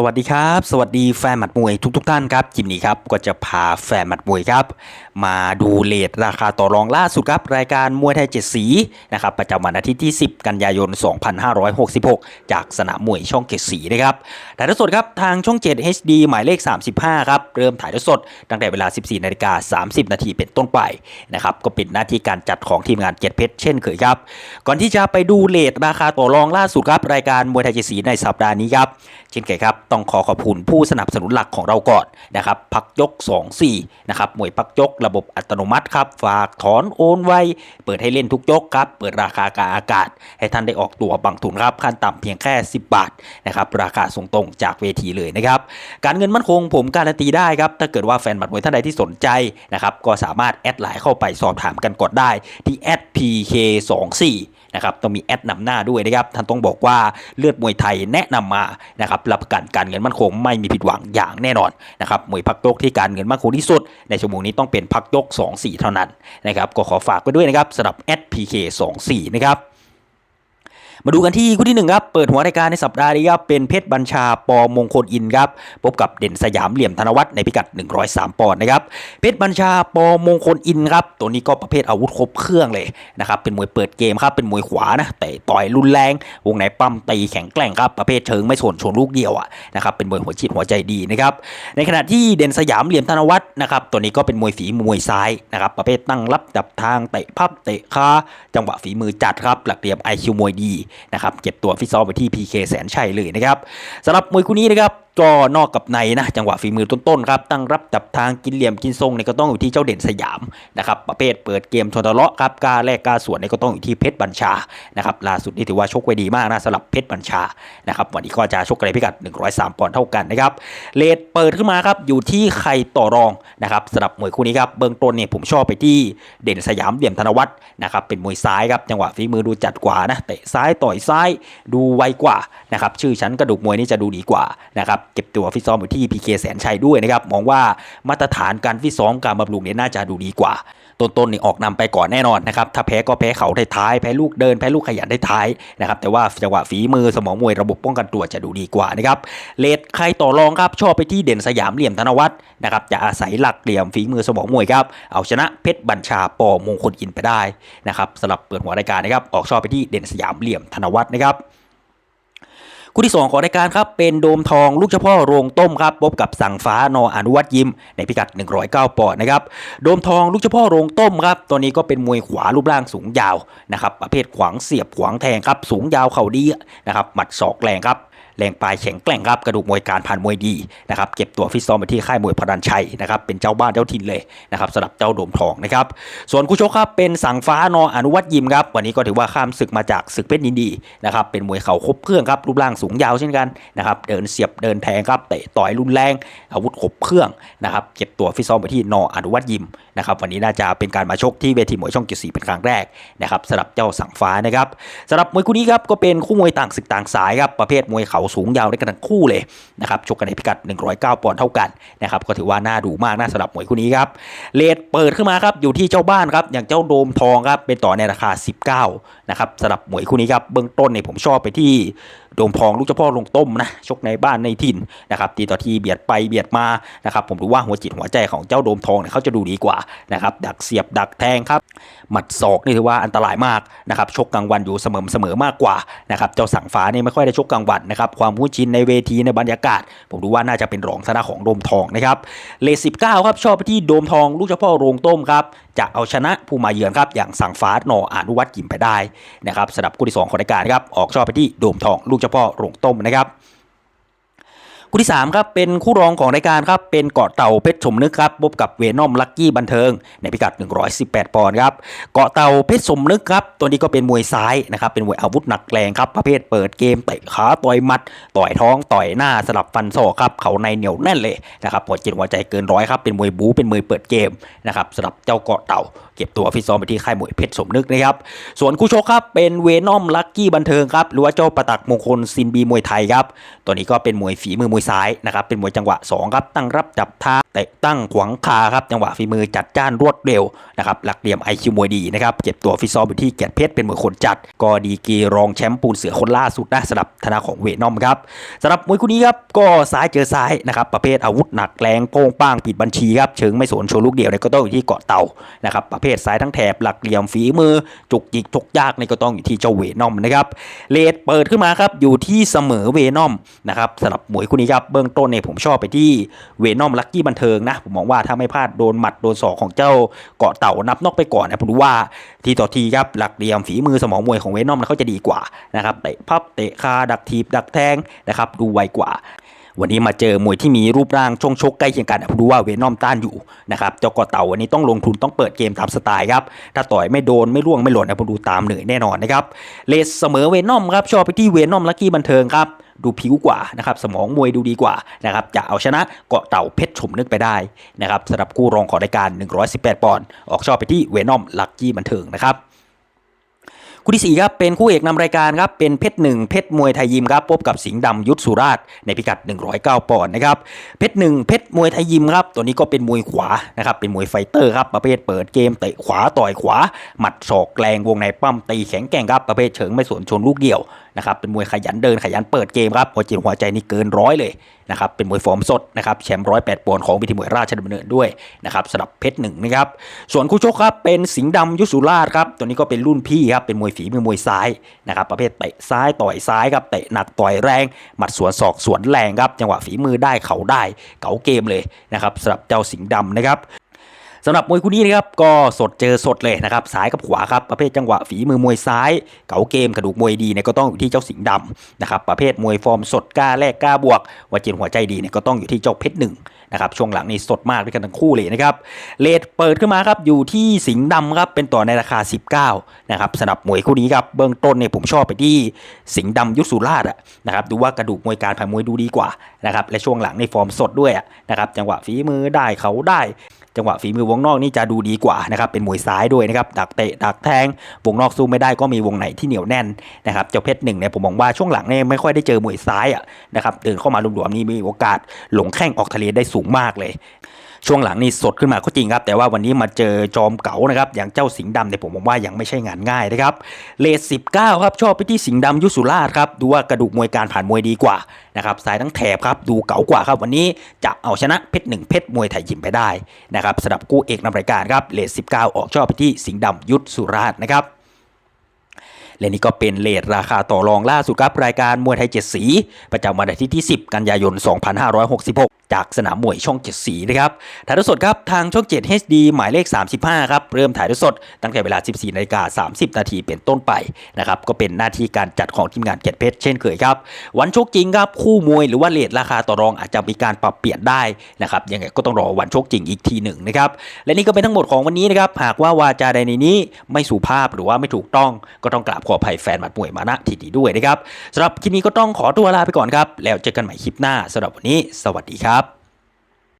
สวัสดีครับ สวัสดีแฟนหมัดมวยทุกทท่านครับจิมนี้ครับก็จะพาแฟนหมัดมวยครับ มาดูเลทราคาต่อรองล่าสุดครับ รายการมวยไทยเจ็ดสีนะครับประจำวันอาทิตย์ที่ 10 กันยายน 2566 จากสนามมวยช่องเจ็ดสีนะครับถ่ายทอดสดครับทางช่อง 7 HD หมายเลข 35 ครับ เริ่มถ่ายทอดสดตั้งแต่เวลา 14นาฬิกา30 นาทีเป็นต้นไปนะครับก็เป็นหน้าที่การจัดของทีมงานเจ็ดเพชรเช่นเคยครับ ก่อนที่จะไปดูเลทราคาต่อรองล่าสุดครับรายการมวยไทยเจ็ดสีในสัปดาห์นี้ครับเช่นเคยครับต้องขอขอบคุณผู้สนับสนุนหลักของเราก่อนนะครับพักยก 2 4นะครับมวยพักยกระบบอัตโนมัติครับฝากถอนโอนไวเปิดให้เล่นทุกยกครับเปิดราคากาอากาศ ให้ท่านได้ออกตัวบังทุนครับขั้นต่ำเพียงแค่ 10 บาทนะครับราคาส่งตรงจากเวทีเลยนะครับการเงินมั่นคงผมการันตีได้ครับถ้าเกิดว่าแฟนบัตรมวยท่านใดที่สนใจนะครับก็สามารถแอดไลน์เข้าไปสอบถามกันก่อนได้ที่ @pk24 นะครับต้องมีแอดนำหน้าด้วยนะครับท่านต้องบอกว่าเลือดมวยไทยแนะนำมานะครับรับประกันการเงินมั่นคงไม่มีผิดหวังอย่างแน่นอนนะครับมวยพักยกที่การเงินมั่นคงที่สุด ในชั่วโมงนี้ต้องเป็นพักยก 2-4 เท่านั้นนะครับก็ขอฝากไว้ด้วยนะครับสำหรับ SPK24 นะครับ มาดูกันที่คู่ที่หนึ่งครับ เปิดหัวรายการในสัปดาห์นี้ครับเป็นเพชรบัญชาปอมงคลอินครับ พบกับเด่นสยามเหลี่ยมธนวัฒน์ในพิกัด 103 ปอนด์นะครับ เพชรบัญชาปอมงคลอินครับ ตัวนี้ก็ประเภทอาวุธครบเครื่องเลยนะครับ เป็นมวยเปิดเกมครับ เป็นมวยขวานะ แต่ต่อยรุนแรง วงในปั้มตีแข็งแกร่งครับ ประเภทเชิงไม่สนชนลูกเดียวอะนะครับ เป็นมวยหัวจิตหัวใจดีนะครับ ในขณะที่เด่นสยามเหลี่ยมธนวัฒน์นะครับ ตัวนี้ก็เป็นมวยฝีมวยซ้ายนะครับ ประเภทตั้งรับจับทางเตะพับเตะขาจังหวะฝีมือจัดครับ หลักเหลี่ยม IQ มวยดีนะครับเก็บตัวฟิตซ้อมไปที่ PK แสนชัยเลยนะครับสำหรับมวยคู่นี้นะครับ ก็นอกกับในนะจังหวะฝีมือต้นๆครับตั้งรับจับทางกินเหลี่ยมกินทรงเนี่ยก็ต้องอยู่ที่เจ้าเด่นสยามนะครับประเภทเปิดเกมชนทะเลาะครับกาแลกกาสวนเนี่ยก็ต้องอยู่ที่เพชรบัญชานะครับล่าสุดนี่ถือว่าชกไว้ดีมากนะสำหรับเพชรบัญชานะครับวันนี้ก็จะชกในพิกัด 103ปอนด์เท่ากันนะครับเลทเปิดขึ้นมาครับอยู่ที่ใครต่อรองนะครับสำหรับมวยคู่นี้ครับเบื้องต้นเนี่ยผมชอบไปที่เด่นสยามเหลี่ยมธนวัฒน์นะครับเป็นมวยซ้ายครับจังหวะฝีมือดูจัดกว่านะเตะซ้ายต่อยซ้ายดูไวกว่านะครับชื่อชั้นกระดูกมวยนี่จะดูดีกว่านะครับเก็บตัวฟิตซ้อมอยู่ที่ PK แสนชัยด้วยนะครับมองว่ามาตรฐานการฟิตซ้อมการบำรุงเนี่ยน่าจะดูดีกว่าต้นๆนี่ออกนำไปก่อนแน่นอนนะครับ ถ้าแพ้ก็แพ้เขาได้ท้าย แพ้ลูกเดิน แพ้ลูกขยันได้ท้ายนะครับ แต่ว่าจังหวะฝีมือสมองมวยระบบป้องกันตัวจะดูดีกว่านะครับ เลดใครต่อรองครับ ชอบไปที่เด่นสยามเหลี่ยมธนวัฒน์นะครับ จะอาศัยหลักเหลี่ยมฝีมือสมองมวยครับ เอาชนะเพชรบัญชาปอมงคลอินไปได้นะครับสำหรับเปิดหัวรายการนะครับ ออกชอบไปที่เด่นสยามเหลี่ยมธนวัฒน์นะครับ คู่ที่ 2 ของรายการครับเป็นโดมทองลูกเฉพาะโรงต้มครับพบกับสั่งฟ้านออนุวัตยิมในพิกัด 109 ปอนด์นะครับโดมทองลูกเฉพาะโรงต้มครับตัวนี้ก็เป็นมวยขวารูปร่างสูงยาวนะครับประเภทขวางเสียบขวางแทงครับสูงยาวเข่าดีนะครับหมัดศอกแรงครับ แรงปลายแข็งแกร่งครับกระดูกมวยการผ่านมวยดีนะครับเก็บตัวฟิตซ้อมไปที่ค่ายมวยพรันชัยนะครับเป็นเจ้าบ้านเจ้าถิ่นเลยนะครับสำหรับเจ้าโดมทองนะครับส่วนคู่ชกครับเป็นสังฟ้านออนุวัตยิมครับวันนี้ก็ถือว่าข้ามศึกมาจากศึกเพชรยินดีนะครับเป็นมวยเข่าครบเครื่องครับรูปร่างสูงยาวเช่นกันนะครับเดินเสียบเดินแทงครับเตะต่อยรุนแรง อาวุธครบเครื่องนะครับเก็บตัวฟิตซ้อมไปที่นออนุวัตยิมนะครับวันนี้น่าจะเป็นการมาชกที่เวทีมวยช่องเกียรติเป็นครั้งแรกนะครับสำหรับเจ้าสังฟ้านะครับสำหรับมวยคู่นี้ครับก็เป็นคู่มวยต่างศึกต่างสายครับประเภทมวยเข่าสูงยาวด้กันทั้งคู่เลยนะครับชกกันในพิกัด 109 ปอนด์เท่ากันนะครับก็ถือว่าน่าดูมากน่าสำหรับมวยคู่นี้ครับเลทเปิดขึ้นมาครับอยู่ที่เจ้าบ้านครับอย่างเจ้าโดมทองครับเป็นต่อในราคา 19นะครับสำหรับมวยคู่นี้ครับเบื้องต้นเนี่ยผมชอบไปที่โดมทองลูกเจ้าพ่อลงต้มนะชกในบ้านในถิ่นนะครับตีต่อทีเบียดไปเบียดมานะครับผมดูว่าหัวจิตหัวใจของเจ้าโดมทองเนี่ยเขาจะดูดีกว่านะครับดักเสียบดักแทงครับหมัดศอกนี่ถือว่าอันตรายมากนะครับชกกลางวันอยู่เสมอเสมอมากกว่านะครับเจ้าสังฟ้านี่ไม่ค่อยได้ชกกลางวันนะครับความคุ้นชินในเวทีในบรรยากาศ ผมดูว่าน่าจะเป็นรองชนะของโดมทองนะครับเลสิบเก้าครับชอบไปที่โดมทองลูกเจ้าพ่อโรงต้มครับจะเอาชนะผู้มาเยือนครับอย่างสังฟ้าหนออนุวัตกิมไปได้นะครับสำหรับคู่ที่สองของรายการครับออกชอบไปที่โดมทองลูกเจ้าพ่อโรงต้มนะครับ คู่ที่3ครับเป็นคู่รองของรายการครับเป็นเกาะเต่าเพชรสมนึกครับพบกับเวนอมลักกี้บันเทิง ในพิกัด 118 ปอนด์ครับเกาะเต่าเพชรสมนึกครับตัวนี้ก็เป็นมวยซ้ายนะครับเป็นมวยอาวุธหนักแรงครับประเภทเปิดเกมเตะขาต่อยหมัด ต่อยท้องต่อยหน้าสลับฟันศอกครับเขาในเหนียวแน่นเลยนะครับหัวจิตหัวใจเกินร้อยครับเป็นมวยบู๊เป็นมวยเปิดเกมนะครับสำหรับเจ้าเกาะเต่า เก็บตัวฟิตซ้อมไปที่ค่ายมวยเพชรสมนึกนะครับส่วนคู่ชกครับเป็นเวนอมลักกี้บันเทิงครับหรือว่าเจ้าประตักมงคลซินบีมวยไทยครับตัวนี้ก็เป็นมวยฝีมือมวยยซ้ายนะครับเป็นมวยจังหวะสองครับตั้งรับจับทาเตะตั้งขวางคาครับจังหวะฝีมือจัดจ้านรวดเร็วนะครับหลักเหลี่ยมไอคิวมวยดีนะครับเก็บตัวฟิตซ้อมอยู่ที่เกียรติเพชรเป็นมวยคนจัด ก็ดีกีรองแชมป์ปูนเสือคนล่าสุดนะสำหรับธนาของเวนอมครับสำหรับมวยคู่นี้ครับก็ซ้ายเจอซ้ายนะครับประเภทอาวุธหนักแรงโป้งป้างปิดบัญชีครับเชิงไม่สนโชว์ลูกเดียวเนี่ยก็ต้องอยู่ที่เกาะเต่านะครับประเภทซ้ายทั้งแถบหลักเหลี่ยมฝีมือ จุกจิกทุกยากนี่ก็ต้องอยู่ที่เจ้าเวนอมนะครับเลดเปิดขึ้นมาครับอยู่ที่เสมอเวนอมนะครับสำหรับมวยคู่นี้ครับเบื้องต้นเนี่ยผมชอบไปที่เวนอมลักกี้บันเทิงนะ ผมมองว่าถ้าไม่พลาดโดนหมัดโดนศอกของเจ้าเกาะเต่านับนอกไปก่อนนะผมรู้ว่าทีต่อทีครับหลักเหลี่ยมฝีมือสมองมวยของเวนอมเขาจะดีกว่านะครับเตะพับเตะคาดักทีบดักแทงนะครับดูไวกว่า วันนี้มาเจอมวยที่มีรูปร่างช่วงชกใกล้เคียงกันผมดูว่าเวนอมต้านอยู่นะครับเจ้าเกาะเต่าวันนี้ต้องลงทุนต้องเปิดเกมตามสไตล์ครับถ้าต่อยไม่โดนไม่ร่วงไม่หล่นนะผมดูตามเหนื่อยแน่นอนนะครับเลสเสมอเวนอมครับชอบไปที่เวนอมลักกี้บันเทิงครับดูผิวกว่านะครับสมองมวยดูดีกว่านะครับจะเอาชนะเกาะเต่าเพชรชมนึกไปได้นะครับสำหรับคู่รองของรายการ 118 ปอนด์ออกชอบไปที่เวนอมลักกี้บันเทิงนะครับ คู่ที่4ครับเป็นคู่เอกนำรายการครับเป็นเพชรหนึ่งเพชรมวยไทยยิมครับพบกับสิงห์ดำยุทธสุราชในพิกัด 109 ปอนด์นะครับเพชรหนึ่งเพชรมวยไทยยิมครับตัวนี้ก็เป็นมวยขวานะครับเป็นมวยไฟเตอร์ครับประเภทเปิดเกมเตะขวาต่อยขวา หมัดศอกแรงวงในปั้มตีแข็งแกร่งครับประเภทเฉิงไม่สวนชนลูกเดี่ยว นะครับเป็นมวยขยันเดินขยันเปิดเกมครับหัวจิตหัวใจนี่เกินร้อยเลยนะครับเป็นมวยฟอร์มสดนะครับแชมป์ร้อยแปดปอนด์ของวิธีมวยราชดำเนินด้วยนะครับสำหรับเพชรหนึ่งนะครับส่วนคู่ชกครับเป็นสิงห์ดำยุสุราชครับตัวนี้ก็เป็นรุ่นพี่ครับเป็นมวยฝีมือมวยซ้ายนะครับประเภทเตะซ้ายต่อยซ้ายครับเตะหนักต่อยแรง หมัดสวนศอกสวนแรงครับจังหวะฝีมือได้เข่าได้เก๋าเกมเลยนะครับสำหรับเจ้าสิงห์ดำนะครับ สำหรับมวยคู่นี้นะครับก็สดเจอสดเลยนะครับซ้ายกับขวาครับประเภทจังหวะฝีมือมวยซ้าย เก๋าเกมกระดูกมวยดีเนี่ยก็ต้องอยู่ที่เจ้าสิงห์ดำนะครับประเภทมวยฟอร์มสดกล้าแลกกล้าบวกวาจินหัวใจดีเนี่ยก็ต้องอยู่ที่เจ้าเพชรหนึ่งนะครับช่วงหลังนี่สดมากด้วยกันทั้งคู่เลยนะครับเลทเปิดขึ้นมาครับอยู่ที่สิงห์ดำครับเป็นต่อในราคา 19นะครับสำหรับมวยคู่นี้ครับเบื้องต้นเนี่ยผมชอบไปที่สิงห์ดำยุสุราชนะครับดูว่ากระดูกมวยการผ่านมวยดูดีกว่านะครับและช่วงหลังในฟอร์มสดด้วยนะครับจังหวะฝีมือได้เขาได้ จังหวะฝีมือวงนอกนี่จะดูดีกว่านะครับเป็นมวยซ้ายด้วยนะครับดักเตะดักแทงวงนอกสู้ไม่ได้ก็มีวงในที่เหนียวแน่นนะครับเจ้าเพชรหนึ่งเนี่ยผมมองว่าช่วงหลังเนี่ยไม่ค่อยได้เจอมวยซ้ายอะนะครับเดินเข้ามาหลวมๆนี่มีโอกาสหลงแข้งออกทะเลได้สูงมากเลย ช่วงหลังนี่สดขึ้นมาก็จริงครับ แต่ว่าวันนี้มาเจอจอมเก๋านะครับอย่างเจ้าสิงห์ดำเนี่ยผมมองว่ายังไม่ใช่งานง่ายนะครับเลทสิบเก้าครับชอบไปที่สิงห์ดำยุสุราชครับดูว่ากระดูกมวยการผ่านมวยดีกว่านะครับสายทั้งแถบครับดูเก๋ากว่าครับวันนี้จะเอาชนะเพชรหนึ่งเพชรมวยไทยยิมไปได้นะครับสำหรับกู้เอกนำรายการครับเลทสิบเก้าออกชอบไปที่สิงห์ดำยุสุราชนะครับ และนี่ก็เป็นเลทราคาต่อรองล่าสุดครับรายการมวยไทยเจ็ดสี ประจำวันอาทิตย์ที่ 10 กันยายน 2566 จากสนามมวยช่อง7สีนะครับถ่ายทอดสดครับทางช่อง 7 HD หมายเลข 35 ครับ เริ่มถ่ายทอดสดตั้งแต่เวลา 14นาฬิกา30 นาทีเป็นต้นไปนะครับก็เป็นหน้าที่การจัดของทีมงานเกียรติเพชรเช่นเคยครับ วันชกจริงครับคู่มวยหรือว่าเลทราคาต่อรองอาจจะมีการปรับเปลี่ยนได้นะครับยังไงก็ต้องรอวันชกจริงอีกทีหนึ่งนะครับและนี่ก็เป็นทั้งหมดของวันนี้นะครับหากว่าวาจาใดในนี้ไม่สุภาพหรือว่าไม่ถูกต้องก็ต้องกราบขออภัยแฟนหมัดมวยมาณที่นี้ด้วยนะครับสำหรับคลิปนี้ก็ต้องขอตัวลาไปก่อนครับ แล้วเจอกันใหม่คลิปหน้าสำหรับวันนี้ สวัสดีครับ